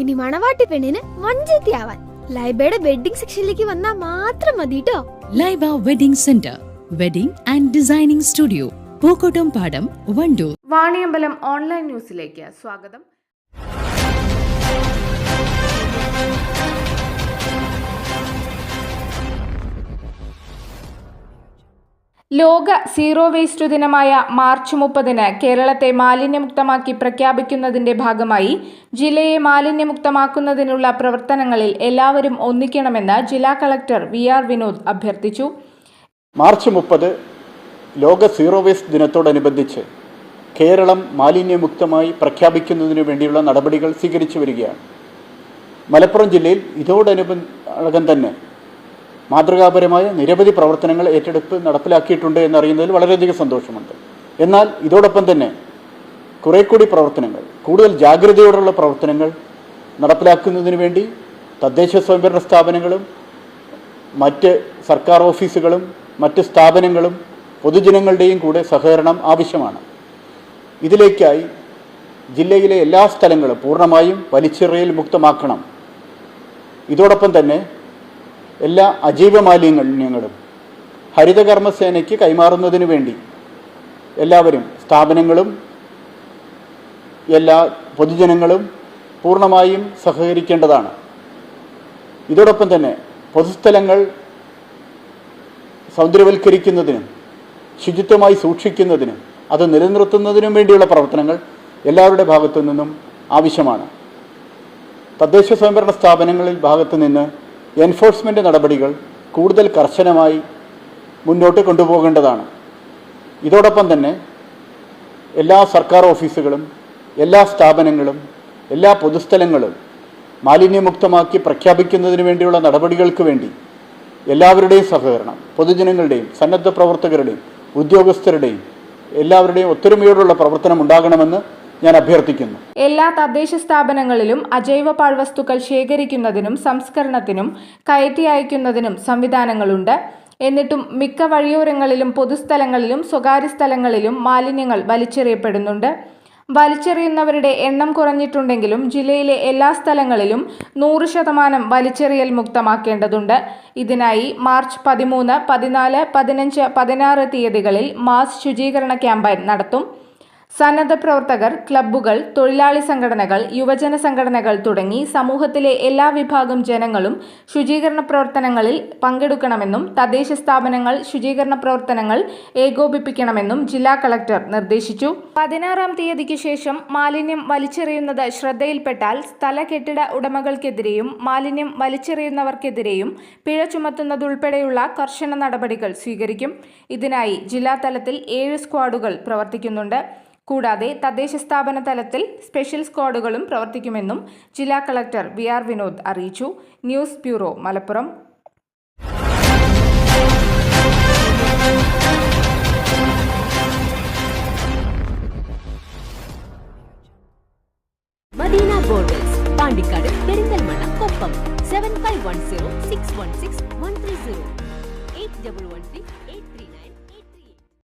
ഇനി മണവാട്ടി പെണ്ണിന് മഞ്ചേത്തിയാവാൻ ലൈബയുടെ വെഡിങ് സെക്ഷനിലേക്ക് വന്നാൽ മാത്രം മതി കേട്ടോ Laiba wedding centre wedding and designing studio Pookkottumpadam Wandoor. Vaniyambalam online ന്യൂസിലേക്ക് സ്വാഗതം. ലോക സീറോ വേസ്റ്റ് ദിനമായ മാർച്ച് മുപ്പതിന് കേരളത്തെ മാലിന്യമുക്തമാക്കി പ്രഖ്യാപിക്കുന്നതിന്റെ ഭാഗമായി ജില്ലയെ മാലിന്യമുക്തമാക്കുന്നതിനുള്ള പ്രവർത്തനങ്ങളിൽ എല്ലാവരും ഒന്നിക്കണമെന്ന് ജില്ലാ കളക്ടർ വി ആർ വിനോദ് അഭ്യർത്ഥിച്ചു. മാർച്ച് മുപ്പത് ലോക സീറോ വേസ്റ്റ് ദിനത്തോടനുബന്ധിച്ച് കേരളം മാലിന്യമുക്തമായി പ്രഖ്യാപിക്കുന്നതിനു വേണ്ടിയുള്ള നടപടികൾ സ്വീകരിച്ചു വരികയാണ്. മലപ്പുറം ജില്ലയിൽ ഇതോടനുബന്ധം തന്നെ മാതൃകാപരമായ നിരവധി പ്രവർത്തനങ്ങൾ ഏറ്റെടുപ്പ് നടപ്പിലാക്കിയിട്ടുണ്ട് എന്നറിയുന്നതിൽ വളരെയധികം സന്തോഷമുണ്ട്. എന്നാൽ ഇതോടൊപ്പം തന്നെ കുറേ കൂടി പ്രവർത്തനങ്ങൾ കൂടുതൽ ജാഗ്രതയോടുള്ള പ്രവർത്തനങ്ങൾ നടപ്പിലാക്കുന്നതിന് വേണ്ടി തദ്ദേശ സ്വയംഭരണ സ്ഥാപനങ്ങളും മറ്റ് സർക്കാർ ഓഫീസുകളും മറ്റ് സ്ഥാപനങ്ങളും പൊതുജനങ്ങളുടെയും കൂടെ സഹകരണം ആവശ്യമാണ്. ഇതിലേക്കായി ജില്ലയിലെ എല്ലാ സ്ഥലങ്ങളും പൂർണമായും വലിച്ചെറിയൽ മുക്തമാക്കണം. ഇതോടൊപ്പം തന്നെ എല്ലാ അജൈവ മാലിന്യങ്ങളും ഹരിതകർമ്മസേനയ്ക്ക് കൈമാറുന്നതിന് വേണ്ടി എല്ലാവരും സ്ഥാപനങ്ങളും എല്ലാ പൊതുജനങ്ങളും പൂർണമായും സഹകരിക്കേണ്ടതാണ്. ഇതോടൊപ്പം തന്നെ പൊതുസ്ഥലങ്ങൾ സൗന്ദര്യവൽക്കരിക്കുന്നതിനും ശുചിത്വമായി സൂക്ഷിക്കുന്നതിനും അത് നിലനിർത്തുന്നതിനും വേണ്ടിയുള്ള പ്രവർത്തനങ്ങൾ എല്ലാവരുടെ ഭാഗത്തു നിന്നും ആവശ്യമാണ്. തദ്ദേശ സ്വയംഭരണ സ്ഥാപനങ്ങളിൽ ഭാഗത്തു നിന്ന് എൻഫോഴ്സ്മെന്റ് നടപടികൾ കൂടുതൽ കർശനമായി മുന്നോട്ട് കൊണ്ടുപോകേണ്ടതാണ്. ഇതോടൊപ്പം തന്നെ എല്ലാ സർക്കാർ ഓഫീസുകളും എല്ലാ സ്ഥാപനങ്ങളും എല്ലാ പൊതുസ്ഥലങ്ങളും മാലിന്യമുക്തമാക്കി പ്രഖ്യാപിക്കുന്നതിന് വേണ്ടിയുള്ള നടപടികൾക്ക് വേണ്ടി എല്ലാവരുടെയും സഹകരണം പൊതുജനങ്ങളുടെയും സന്നദ്ധ പ്രവർത്തകരുടെയും ഉദ്യോഗസ്ഥരുടെയും എല്ലാവരുടെയും ഒത്തൊരുമയോടുള്ള പ്രവർത്തനം ഉണ്ടാകണമെന്ന് ഞാൻ അഭ്യർത്ഥിക്കുന്നു. എല്ലാ തദ്ദേശ സ്ഥാപനങ്ങളിലും അജൈവ പാഴ്വസ്തുക്കൾ ശേഖരിക്കുന്നതിനും സംസ്കരണത്തിനും കയറ്റി അയക്കുന്നതിനും സംവിധാനങ്ങളുണ്ട്. എന്നിട്ടും മിക്ക വഴിയോരങ്ങളിലും പൊതുസ്ഥലങ്ങളിലും സ്വകാര്യ സ്ഥലങ്ങളിലും മാലിന്യങ്ങൾ വലിച്ചെറിയപ്പെടുന്നുണ്ട്. വലിച്ചെറിയുന്നവരുടെ എണ്ണം കുറഞ്ഞിട്ടുണ്ടെങ്കിലും ജില്ലയിലെ എല്ലാ സ്ഥലങ്ങളിലും നൂറ് ശതമാനം വലിച്ചെറിയൽ മുക്തമാക്കേണ്ടതുണ്ട്. ഇതിനായി മാർച്ച് പതിമൂന്ന് പതിനാല് പതിനഞ്ച് പതിനാറ് തീയതികളിൽ മാസ് ശുചീകരണ ക്യാമ്പയിൻ നടത്തും. സന്നദ്ധ പ്രവർത്തകർ ക്ലബ്ബുകൾ തൊഴിലാളി സംഘടനകൾ യുവജന സംഘടനകൾ തുടങ്ങി സമൂഹത്തിലെ എല്ലാ വിഭാഗം ജനങ്ങളും ശുചീകരണ പ്രവർത്തനങ്ങളിൽ പങ്കെടുക്കണമെന്നും തദ്ദേശ സ്ഥാപനങ്ങൾ ശുചീകരണ പ്രവർത്തനങ്ങൾ ഏകോപിപ്പിക്കണമെന്നും ജില്ലാ കളക്ടർ നിർദ്ദേശിച്ചു. പതിനാറാം തീയതിക്ക് ശേഷം മാലിന്യം വലിച്ചെറിയുന്നത് ശ്രദ്ധയിൽപ്പെട്ടാൽ സ്ഥല കെട്ടിട ഉടമകൾക്കെതിരെയും മാലിന്യം വലിച്ചെറിയുന്നവർക്കെതിരെയും പിഴ ചുമത്തുന്നതുൾപ്പെടെയുള്ള കർശന നടപടികൾ സ്വീകരിക്കും. ഇതിനായി ജില്ലാതലത്തിൽ ഏഴ് സ്ക്വാഡുകൾ പ്രവർത്തിക്കുന്നുണ്ട്. കൂടാതെ തദ്ദേശ സ്ഥാപന തലത്തിൽ സ്പെഷ്യൽ സ്ക്വാഡുകളും പ്രവർത്തിക്കുമെന്നും ജില്ലാ കളക്ടർ വി ആർ വിനോദ് അറിയിച്ചു. News bureau Malappuram. Madina borders Pandikkad Perinthalmanna Koppam. Seven five one zero six one six one three zero eight double one three